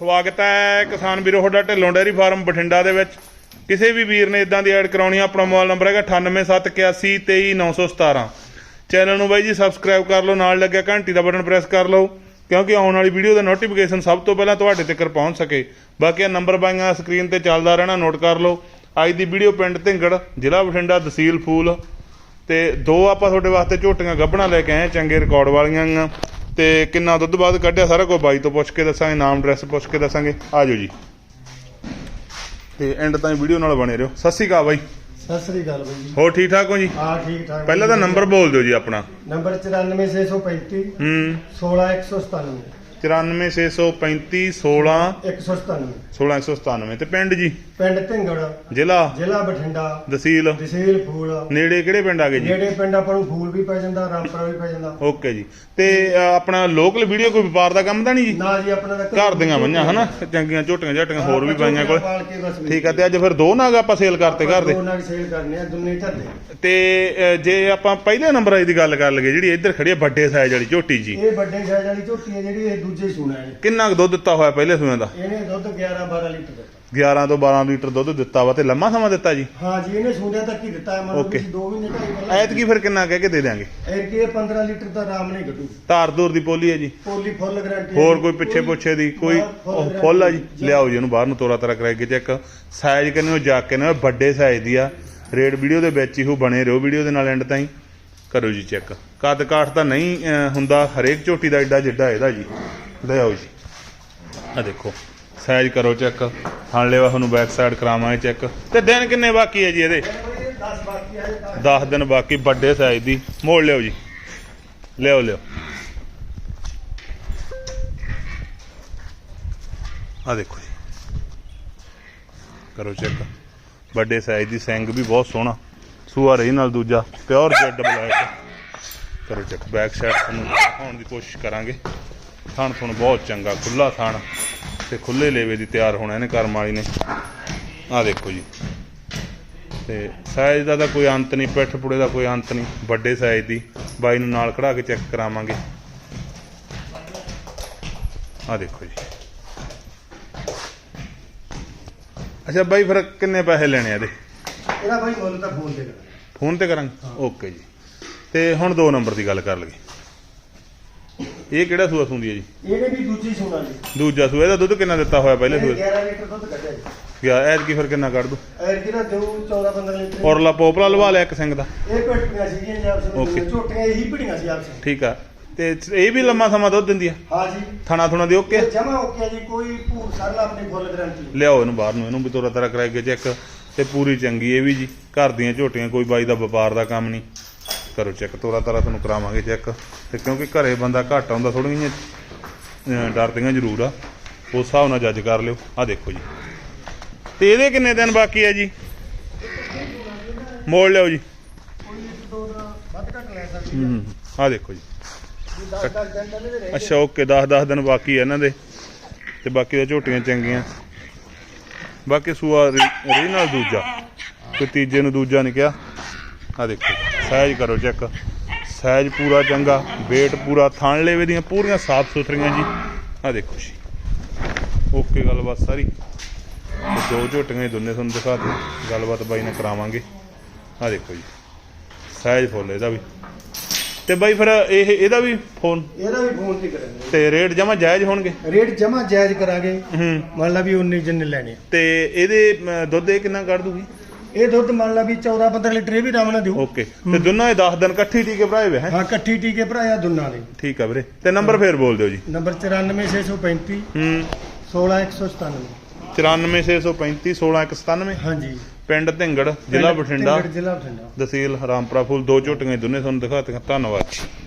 ਸਵਾਗਤ ਹੈ ਕਿਸਾਨ ਵੀਰੋ, ਤੁਹਾਡਾ ਢਿੱਲੋਂ ਡੇਅਰੀ ਫਾਰਮ ਬਠਿੰਡਾ ਦੇ ਵਿੱਚ। ਕਿਸੇ ਵੀ ਵੀਰ ਨੇ ਇਦਾਂ ਦੀ ਐਡ ਕਰਾਉਣੀ ਆ, ਆਪਣਾ ਮੋਬਾਈਲ ਨੰਬਰ ਹੈਗਾ 9871823917 ਚੈਨਲ ਨੂੰ ਬਾਈ ਜੀ ਸਬਸਕ੍ਰਾਈਬ ਕਰ ਲਓ, ਨਾਲ ਲੱਗਿਆ ਘੰਟੀ ਦਾ ਬਟਨ ਪ੍ਰੈਸ ਕਰ ਲਓ, ਕਿਉਂਕਿ ਆਉਣ ਵਾਲੀ ਵੀਡੀਓ ਦਾ ਨੋਟੀਫਿਕੇਸ਼ਨ ਸਭ ਤੋਂ ਪਹਿਲਾਂ ਤੁਹਾਡੇ ਤੱਕ ਪਹੁੰਚ ਸਕੇ। ਬਾਕੀ ਆ ਨੰਬਰ ਬਾਈਆਂ ਸਕਰੀਨ ਤੇ ਚੱਲਦਾ ਰਹਿਣਾ ਨੋਟ ਕਰ ਲਓ। ਅੱਜ ਦੀ ਵੀਡੀਓ ਪਿੰਡ ਧਿੰਗੜ ਜ਼ਿਲ੍ਹਾ ਬਠਿੰਡਾ, ਤਹਿਸੀਲ ਫੂਲ। ਤੇ ਦੋ ਆਪਾਂ ਤੁਹਾਡੇ ਵਾਸਤੇ ਝੋਟੀਆਂ ਗੱਭਣਾ ਲੈ ਕੇ ਆਏ ਚੰਗੇ ਰਿਕਾਰਡ ਵਾਲੀਆਂ ਗੀਆਂ। ਤੇ ਕਿੰਨਾ ਦੁੱਧ ਬਾਅਦ ਕੱਢਿਆ ਸਾਰਾ ਕੁਝ ਬਾਈ ਤੋਂ ਪੁੱਛ ਕੇ ਦੱਸਾਂਗੇ ਨਾਮ ਐਡਰੈਸ ਪੁੱਛ ਕੇ ਦੱਸਾਂਗੇ। ਆਜੋ ਜੀ। ਤੇ ਐਂਡ ਤਾਈਂ ਵੀਡੀਓ ਨਾਲ ਬਣੇ ਰਹੋ। ਸਤਿ ਸ਼੍ਰੀ ਅਕਾਲ ਬਾਈ। ਸਤਿ ਸ੍ਰੀ ਅਕਾਲ ਬਾਈ ਜੀ। ਹੋਰ ਠੀਕ ਠਾਕ ਹੋ ਜੀ? ਹਾਂ ਠੀਕ ਠਾਕ। ਪਹਿਲਾਂ ਤਾਂ ਨੰਬਰ ਬੋਲ ਦਿਓ ਜੀ ਆਪਣਾ। ਨੰਬਰ 94635 ਹੂੰ। 16197 94635 16 197 16197 ਤੇ ਪਿੰਡ ਜੀ? ਪਿੰਡ ਢਿੰਗੜ। ਜ਼ਿਲ੍ਹਾ? ਜ਼ਿਲ੍ਹਾ ਬਠਿੰਡਾ। ਤਹਿਸੀਲ? ਤਹਿਸੀਲ ਫੂਲ। ਨੇੜੇ ਕਿਹੜੇ ਪਿੰਡ ਆ ਗਏ ਜੀ? ਨੇੜੇ ਪਿੰਡ ਆਪਾਂ ਨੂੰ ਫੂਲ ਵੀ ਪੈ ਜਾਂਦਾ ਰਾਮਪੁਰਾ ਵੀ ਪੈ ਜਾਂਦਾ। ਓਕੇ ਜੀ। ਤੇ ਆਪਣਾ ਲੋਕਲ ਵੀਡੀਓ ਕੋਈ ਵਪਾਰ ਦਾ ਕੰਮ ਤਾਂ ਨਹੀਂ ਜੀ? ਨਾ ਜੀ ਆਪਣਾ ਤਾਂ ਘਰ ਦੀਆਂ ਮੰਝਾਂ ਹਨਾ? ਚੰਗੀਆਂ ਝੋਟੀਆਂ ਝਾਟੀਆਂ ਹੋਰ ਵੀ ਪਾਈਆਂ ਕੋਲ। ਠੀਕ ਆ ਤੇ ਅੱਜ ਫਿਰ ਦੋ ਨਾਗ ਆਪਾਂ ਸੇਲ ਕਰਤੇ ਘਰ ਦੇ। ਦੋ ਨਾਲ ਸੇਲ ਕਰਨੇ ਆ ਦੁੰਨੇ ਢੱਲੇ ਤੇ ਜੇ ਆਪਾਂ ਪਹਿਲੇ ਨੰਬਰ ਆਈ ਦੀ ਗੱਲ ਕਰ ਲਈਏ ਜਿਹੜੀ ਇੱਧਰ ਖੜੀ ਹੈ ਵੱਡੇ ਸਾਈਜ਼ ਵਾਲੀ ਝੋਟੀ ਜੀ। ਇਹ ਵੱਡੇ ਸਾਈਜ਼ ਵਾਲੀ ਝੋਟੀ ਹੈ ਜਿਹੜੀ ਇਹ ਦੂਜੇ ਸੂਣਾ ਹੈ ਕਿੰਨਾ ਕੁ ਦੁੱਧ ਦਿੱਤਾ ਹੋਇਆ ਪਹਿਲੇ ਸੂਆਂ ਦਾ? ਇਹਨੇ ਦੁੱਧ 11 12 ਲੀਟਰ ਦਿੱਤਾ। 11 ਤੋਂ 12 ਲੀਟਰ ਦੁੱਧ ਦਿੱਤਾ ਵਾ ਤੇ ਲੰਮਾ ਸਮਾਂ ਦਿੱਤਾ ਜੀ? ਹਾਂ ਜੀ ਇਹਨੇ ਸੂਣਿਆ ਤੱਕ ਹੀ ਦਿੱਤਾ ਹੈ ਮਤਲਬ Okay. ਕਿ 2 ਮਹੀਨੇ ਢਾਈ ਪਹਿਲਾਂ ਐਤਕੀ ਫਿਰ ਕਿੰਨਾ ਕਹਿ ਕੇ ਦੇ ਦਿਆਂਗੇ? ਇਹ ਕਿ ਇਹ 15 ਲੀਟਰ ਤਾਂ ਆਰਾਮ ਨਹੀਂ ਕੱਢੂ। ਧਾਰ ਦੂਰ ਦੀ ਪੋਲੀ ਹੈ ਜੀ। ਪੋਲੀ ਫੁੱਲ ਗਾਰੰਟੀ ਹੋਰ ਕੋਈ ਪਿੱਛੇ ਪੁੱਛੇ ਦੀ ਕੋਈ ਉਹ ਫੁੱਲ ਆ ਜੀ? ਲਿਆਓ ਜੀ ਉਹਨੂੰ ਬਾਹਰ ਨੂੰ ਤੋਰਾ ਤਰਾ ਕਰਾਈ ਕੇ ਚੈੱਕ। ਸਾਈਜ਼ ਕਿੰਨੇ ਉਹ ਜਾ ਕੇ ਨਾ ਵੱਡੇ ਸਾਈਜ਼ ਦੀ ਆ। ਰੇਡ ਵੀਡੀਓ ਦੇ ਵਿੱਚ ਹੀ ਉਹ ਬਣੇ ਰਹੋ ਵੀਡੀਓ ਦੇ ਨਾਲ ਐਂਡ ਤਾਈਂ। ਕਰੋ ਜੀ ਚੈੱਕ। ਕੱਦ ਕਾਠ ਤਾਂ ਨਹੀਂ ਹੁੰਦਾ ਹਰੇਕ ਝੋਟੀ ਦਾ ਏਡਾ ਜਿੱਡਾ ਇਹਦਾ ਜੀ। ਲੈ ਆਓ ਜੀ। ਆ ਦੇਖੋ ਸਾਈਜ਼ ਕਰੋ ਚੈੱਕ। ਹਣ ਲੈਵਾ ਤੁਹਾਨੂੰ ਬੈਕ ਸਾਈਡ ਕਰਾਵਾਂਗੇ ਚੈੱਕ। ਤੇ ਦਿਨ ਕਿੰਨੇ ਬਾਕੀ ਹੈ ਜੀ ਇਹਦੇ? 10 ਬਾਕੀ ਆ 10 ਦਿਨ ਬਾਕੀ, ਵੱਡੇ ਸਾਈਜ਼ ਦੀ। ਮੋੜ ਲਿਓ ਜੀ। ਲਿਓ ਲਿਓ ਆ ਦੇਖੋ ਜੀ। ਕਰੋ ਚੈੱਕ। ਵੱਡੇ ਸਾਈਜ਼ ਦੀ ਸਿੰਗ ਵੀ ਬਹੁਤ ਸੋਹਣਾ। ਸੂਆ ਰਹੀ ਨਾਲ ਦੂਜਾ ਪਿਓਰ ਜੈਡ ਬਲੈਕ ਕਰੋ ਚੈੱਕ ਬੈਕ ਸਾਈਡ ਤੁਹਾਨੂੰ ਦਿਖਾਉਣ ਦੀ ਕੋਸ਼ਿਸ਼ ਕਰਾਂਗੇ। ਥਣ ਤੁਹਾਨੂੰ ਬਹੁਤ ਚੰਗਾ ਖੁੱਲਾ ਥਣ ਤੇ ਖੁੱਲੇ ਲੇਵੇ ਦੀ ਤਿਆਰ ਹੋਣਾ ਇਹਨੇ ਕਰਮ ਵਾਲੀ ਨੇ। ਆਹ ਦੇਖੋ ਜੀ। ਤੇ ਸਾਈਜ਼ ਦਾ ਤਾਂ ਕੋਈ ਅੰਤ ਨਹੀਂ, ਪਿੱਠ ਪੁੜੇ ਦਾ ਕੋਈ ਅੰਤ ਨਹੀਂ, ਵੱਡੇ ਸਾਈਜ਼ ਦੀ। ਬਾਈ ਨੂੰ ਨਾਲ ਖੜਾ ਕੇ ਚੈੱਕ ਕਰਾਵਾਂਗੇ। ਆਹ ਦੇਖੋ ਜੀ। ਅੱਛਾ ਬਾਈ, ਫਿਰ ਕਿੰਨੇ ਪੈਸੇ ਲੈਣੇ ਆ ਇਹਦੇ? ਇਹਦਾ ਭਾਈ ਮੁੱਲ ਤਾਂ ਫੋਨ ਤੇ ਕਰ ਫੋਨ ਤੇ ਕਰਾਂਗੇ? ਓਕੇ ਜੀ। ਤੇ ਹੁਣ ਦੋ ਨੰਬਰ ਦੀ ਗੱਲ ਕਰ ਲਈਏ। ਇਹ ਕਿਹੜਾ ਸੂਆ ਸੁੰਦੀ ਹੈ ਜੀ? ਇਹਨੇ ਵੀ ਦੂਜੀ ਸੁਣਾ ਜੀ। ਦੂਜਾ ਸੂਆ ਇਹਦਾ ਦੁੱਧ ਕਿੰਨਾ ਦਿੱਤਾ ਹੋਇਆ ਪਹਿਲੇ ਸੂਏ 11 ਲੀਟਰ ਦੁੱਧ ਕੱਢਿਆ ਜੀ। ਗਿਆ ਐਤ ਕੀ ਫਿਰ ਕਿੰਨਾ ਕੱਢ ਦੂ? ਐਰ ਕਿਹੜਾ ਦੋ 14 15 ਲੀਟਰ। ਔਰਲਾ ਪੋਪਲਾ ਲਵਾ ਲਿਆ ਇੱਕ ਸਿੰਘ ਦਾ। ਇਹ ਪਿੜੀਆਂ ਸੀਗੀਆਂ ਜੀ ਆਪਸ Okay. ਵਿੱਚ ਝੋਟੀਆਂ ਇਹੀ ਪਿੜੀਆਂ ਸੀ ਆਪਸ ਵਿੱਚ। ਠੀਕ ਆ। ਤੇ ਇਹ ਵੀ ਲੰਮਾ ਸਮਾਂ ਦੁੱਧ ਦਿੰਦੀ ਆ? ਹਾਂ ਜੀ। ਥਣਾ ਥੁਣਾ ਦੇ ਓਕੇ? ਇਹ ਜਮਾ ਹੋ ਗਿਆ ਜੀ ਕੋਈ ਭੂਰ ਸਰਲਾ ਆਪਣੀ ਫੁੱਲ ਗਾਰੰਟੀ ਲਿਆਓ ਇਹਨੂੰ ਬਾਹਰ ਨੂੰ ਇਹਨੂੰ ਵੀ ਤੋਰਾ ਤਰਾ ਕਰਾਈ ਕੇ ਚੈੱਕ। ਤੇ ਪੂਰੀ ਚੰਗੀ ਇਹ ਵੀ ਜੀ। ਘਰ ਦੀਆਂ ਝੋਟੀਆਂ, ਕੋਈ ਬਾਈ ਦਾ ਵਪਾਰ ਦਾ ਕੰਮ ਨਹੀਂ। ਕਰੋ ਚੈੱਕ ਤੋਰਾ ਤਾਰਾ ਤੁਹਾਨੂੰ ਕਰਾਵਾਂਗੇ ਚੈੱਕ। ਤੇ ਕਿਉਂਕਿ ਘਰੇ ਬੰਦਾ ਘੱਟ ਆਉਂਦਾ ਥੋੜੀਆਂ ਜਿਹੀਆਂ ਡਰਦੀਆਂ ਜ਼ਰੂਰ ਆ। ਉਸ ਹਿਸਾਬ ਨਾਲ ਜੱਜ ਕਰ ਲਿਓ। ਆ ਦੇਖੋ ਜੀ। ਤੇ ਇਹਦੇ ਕਿੰਨੇ ਦਿਨ ਬਾਕੀ ਆ ਜੀ? ਮੋੜ ਲਿਓ ਜੀ। ਕੋਈ ਆ ਦੇਖੋ ਜੀ। ਅੱਛਾ, ਓਕੇ 10 10 ਦਿਨ ਬਾਕੀ ਆ ਇਹਨਾਂ ਦੇ। ਤੇ ਬਾਕੀ ਤਾਂ ਝੋਟੀਆਂ ਚੰਗੀਆਂ। ਬਾਕੀ ਸੂਆ ਰੀ ਨਾਲ ਦੂਜਾ। ਕੋਈ ਤੀਜੇ ਨੂੰ ਦੂਜਾ ਨਹੀਂ ਕਿਹਾ। ਆ ਦੇਖੋ ਸਾਈਜ਼ ਕਰੋ ਚੈੱਕ ਸਾਈਜ਼ ਪੂਰਾ ਚੰਗਾ, weight ਪੂਰਾ ਥਣ ਲੇਵੇ ਦੀਆਂ ਪੂਰੀਆਂ ਸਾਫ਼ ਸੁਥਰੀਆਂ ਜੀ। ਆ ਦੇਖੋ ਜੀ। ਓਕੇ, ਗੱਲਬਾਤ ਸਾਰੀ। ਦੋ ਝੋਟੀਆਂ ਹੀ ਦੋਨੇ ਤੁਹਾਨੂੰ ਦਿਖਾ ਦਿਓ ਗੱਲਬਾਤ ਬਾਈ ਨਾਲ ਕਰਾਵਾਂਗੇ। ਆ ਦੇਖੋ ਜੀ। ਸਾਈਜ਼ ਫੁੱਲ ਇਹਦਾ ਵੀ। ਤੇ ਬਾਈ ਫਿਰ ਇਹ ਇਹਦਾ ਵੀ ਫੋਨ? ਇਹਦਾ ਵੀ ਫੋਨ ਤੇ ਕਰਾਂਗੇ। ਤੇ ਰੇਟ ਜਮਾ ਜਾਇਜ਼ ਹੋਣਗੇ? ਰੇਟ ਜਮਾ ਜਾਇਜ਼ ਕਰਾਂਗੇ। ਹੂੰ। ਮੰਨ ਲਾ ਵੀ 19 ਜਿੰਨੇ ਲੈਣੇ। ਤੇ ਇਹਦੇ ਦੁੱਧ ਇਹ ਕਿੰਨਾ ਕੱਢ ਦੂਗੀ? ਇਹ ਦੁੱਧ ਮੰਨ ਲਾ ਵੀ 14 15 ਲੀਟਰ ਇਹ ਵੀ ਆਰਾਮ ਨਾਲ ਦਿਓ। ਓਕੇ। ਤੇ ਦੋਨਾਂ ਇਹ 10 ਦਿਨ ਇਕੱਠੀ ਟੀਕੇ ਭਰਾਏ ਵੇ ਹੈ? ਹਾਂ ਇਕੱਠੀ ਟੀਕੇ ਭਰਾਇਆ ਦੁੰਨਾਂ ਦੇ। ਠੀਕ ਆ ਵੀਰੇ। ਤੇ ਨੰਬਰ ਫੇਰ ਬੋਲ ਦਿਓ ਜੀ। ਨੰਬਰ 94635 ਹੂੰ। 16197 94635 16197 ਹਾਂਜੀ। ਪਿੰਡ ਢਿੰਗੜ ਜ਼ਿਲ੍ਹਾ ਬਠਿੰਡਾ ਜ਼ਿਲ੍ਹਾ ਬਠਿੰਡਾ। ਤਹਿਸੀਲ ਰਾਮਪੁਰਾ ਫੂਲ ਦੋ ਝੋਟੀਆਂ ਦੋਨੇ ਤੁਹਾਨੂੰ ਦਿਖਾਤੀਆਂ। ਧੰਨਵਾਦ ਜੀ।